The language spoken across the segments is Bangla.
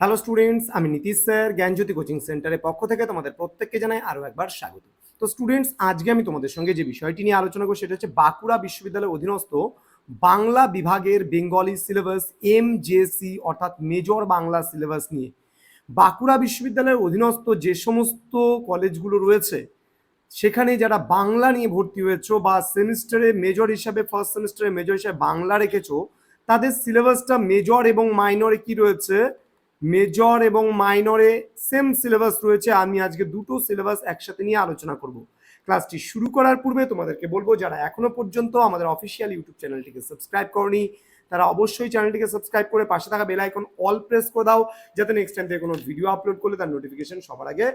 হ্যালো স্টুডেন্টস আমি নীতিশ স্যার, জ্ঞানজ্যোতি কোচিং সেন্টারের পক্ষ থেকে তোমাদের প্রত্যেককে জানাই আরও একবার স্বাগত। তো স্টুডেন্টস আজকে আমি তোমাদের সঙ্গে যে বিষয়টি নিয়ে আলোচনা করব সেটা হচ্ছে বাঁকুড়া বিশ্ববিদ্যালয়ের অধীনস্থ বাংলা বিভাগের Bengali syllabus M J C অর্থাৎ মেজর বাংলা সিলেবাস নিয়ে। বাঁকুড়া বিশ্ববিদ্যালয়ের অধীনস্থ যে সমস্ত কলেজগুলো রয়েছে, সেখানে যারা বাংলা নিয়ে ভর্তি হয়েছো বা সেমিস্টারে মেজর হিসাবে, ফার্স্ট সেমিস্টারে মেজর হিসাবে বাংলা রেখেছো, তাদের সিলেবাসটা মেজর এবং মাইনরে কি রয়েছে? মেজর এবং মাইনরে সেম সিলেবাস রয়েছে। আমি আজকে দুটো সিলেবাস একসাথে নিয়ে আলোচনা করব। ক্লাসটি শুরু করার পূর্বে তোমাদেরকে বলব, যারা এখনও পর্যন্ত আমাদের অফিসিয়াল ইউটিউব চ্যানেলটিকে সাবস্ক্রাইব করনি, তারা অবশ্যই চ্যানেলটিকে সাবস্ক্রাইব করে পাশে থাকা বেল আইকন অল প্রেস করে দাও, যাতে নেক্সট টাইম থেকে কোনো ভিডিও আপলোড করলে তার নোটিফিকেশন সবার আগে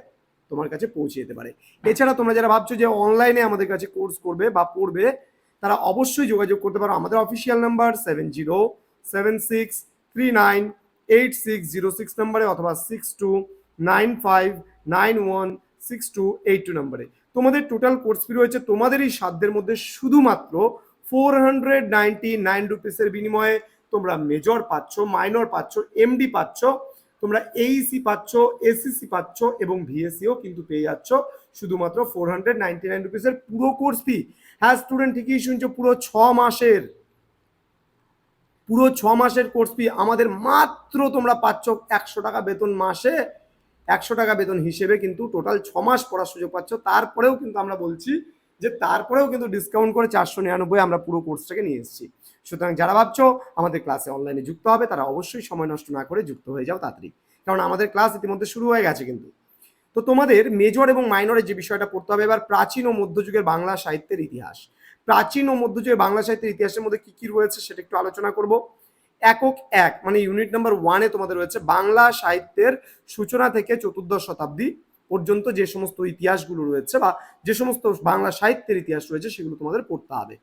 তোমার কাছে পৌঁছে যেতে পারে। এছাড়া তোমরা যারা ভাবছ যে অনলাইনে আমাদের কাছে কোর্স করবে বা পড়বে, তারা অবশ্যই যোগাযোগ করতে পারো। আমাদের official number seven zero seven six three nine eight six zero six নাম্বারে অথবা six two nine five nine one six two eight two নাম্বারে। তোমাদের টোটাল কোর্স ফি রয়েছে তোমাদের এই সাধ্যের মধ্যে শুধুমাত্র ফোর হান্ড্রেড নাইনটি নাইন রুপিসের বিনিময়ে তোমরা মেজর পাচ্ছ মাইনর পাচ্ছ এমডি পাচ্ছ, তোমরা এইসি পাচ্ছ এসিসি পাচ্ছ এবং ভিএসসিও কিন্তু পেয়ে যাচ্ছ শুধুমাত্র ফোর হান্ড্রেড নাইনটি নাইন রুপিসের পুরো কোর্স ফি হ্যাঁ স্টুডেন্ট ঠিকই শুনছো, পুরো ছ মাসের। পুরো ছ মাসের কোর্স ফি আমাদের মাত্র তোমরা পাচ্ছ একশো টাকা বেতন মাসে, একশো টাকা বেতন হিসেবে কিন্তু টোটাল ছ মাস পড়ার সুযোগ পাচ্ছ। তারপরেও কিন্তু আমরা বলছি যে তারপরেও কিন্তু ডিসকাউন্ট করে চারশো নিরানব্বই আমরা পুরো কোর্সটাকে নিয়ে এসেছি। সুতরাং যারা ভাবছ আমাদের ক্লাসে অনলাইনে যুক্ত হবে, তারা অবশ্যই সময় নষ্ট না করে যুক্ত হয়ে যাও তাড়াতাড়ি। কারণ আমাদের ক্লাস ইতিমধ্যে শুরু হয়ে গেছে কিন্তু। তো তোমাদের মেজর এবং মাইনরের যে বিষয়টা পড়তে হবে, এবার প্রাচীন ও মধ্যযুগের বাংলা সাহিত্যের ইতিহাস। প্রাচীন ও মধ্যযুগের বাংলা সাহিত্যের ইতিহাসের মধ্যে কি কি রয়েছে সেটা একটু আলোচনা করব। একক এক মানে ইউনিট নাম্বার ওয়ানে তোমাদের রয়েছে বাংলা সাহিত্যের সূচনা থেকে চতুর্দশ শতাব্দী পর্যন্ত যে সমস্ত ইতিহাসগুলো রয়েছে বা যে সমস্ত বাংলা সাহিত্যের ইতিহাস রয়েছে সেগুলো তোমাদের পড়তে হবে।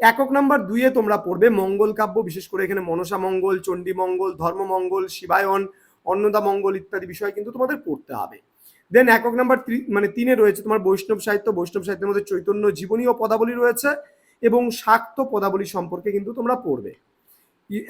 একক নাম্বার দুইয়ে তোমরা পড়বে মঙ্গল কাব্য, বিশেষ করে এখানে মনসা মঙ্গল, চণ্ডী মঙ্গল ধর্মমঙ্গল শিবায়ন, অন্নদা মঙ্গল ইত্যাদি বিষয় কিন্তু তোমাদের পড়তে হবে। দেন একক নাম্বার মানে তিনে রয়েছে তোমার বৈষ্ণব সাহিত্য, বৈষ্ণব সাহিত্যের মধ্যে চৈতন্য জীবনী ও পদাবলী রয়েছে। এবং শাক্ত পদাবলী সম্পর্কে কিন্তু তোমরা পড়বে।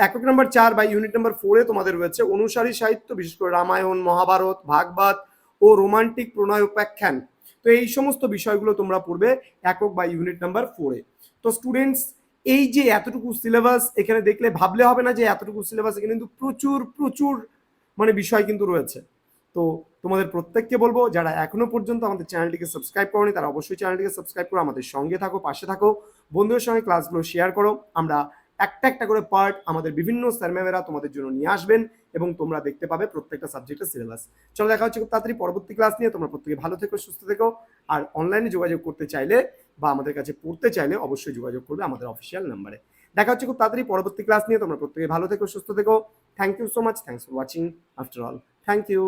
একক নম্বর চার বা ইউনিট নাম্বার ফোরে তোমাদের রয়েছে অনুসারী সাহিত্য, বিশেষ করে রামায়ণ, মহাভারত, ভাগবত ও রোমান্টিক প্রণয় উপাখ্যান। তো এই সমস্ত বিষয়গুলো তোমরা পড়বে একক বা ইউনিট নাম্বার ফোরে তো স্টুডেন্টস এই যে এতটুকু সিলেবাস এখানে দেখলে ভাবলে হবে না যে এতটুকু সিলেবাস এখানে কিন্তু প্রচুর প্রচুর মানে বিষয় কিন্তু রয়েছে। তো তোমাদের প্রত্যেককে বলব, যারা এখনও পর্যন্ত আমাদের চ্যানেলটিকে সাবস্ক্রাইব করনি, তারা অবশ্যই চ্যানেলটিকে সাবস্ক্রাইব করো আমাদের সঙ্গে থাকো, পাশে থাকো। বন্ধুদের সঙ্গে ক্লাসগুলো শেয়ার করো। আমরা একটা একটা করে পার্ট আমাদের বিভিন্ন স্যার ম্যামেরা তোমাদের জন্য নিয়ে আসবেন এবং তোমরা দেখতে পাবে প্রত্যেকটা সাবজেক্টের সিলেবাস চলো দেখা হচ্ছে খুব তাড়াতাড়ি পরবর্তী ক্লাস নিয়ে। তোমরা প্রত্যেকে ভালো থেকো, সুস্থ থেকো। আর অনলাইনে যোগাযোগ করতে চাইলে বা আমাদের কাছে পড়তে চাইলে অবশ্যই যোগাযোগ করবে আমাদের অফিসিয়াল নাম্বারে দেখা হচ্ছে খুব তাড়াতাড়ি পরবর্তী ক্লাস নিয়ে। তোমরা প্রত্যেকে ভালো থেকো, সুস্থ থেকো। Thank you so much thanks for watching after all thank you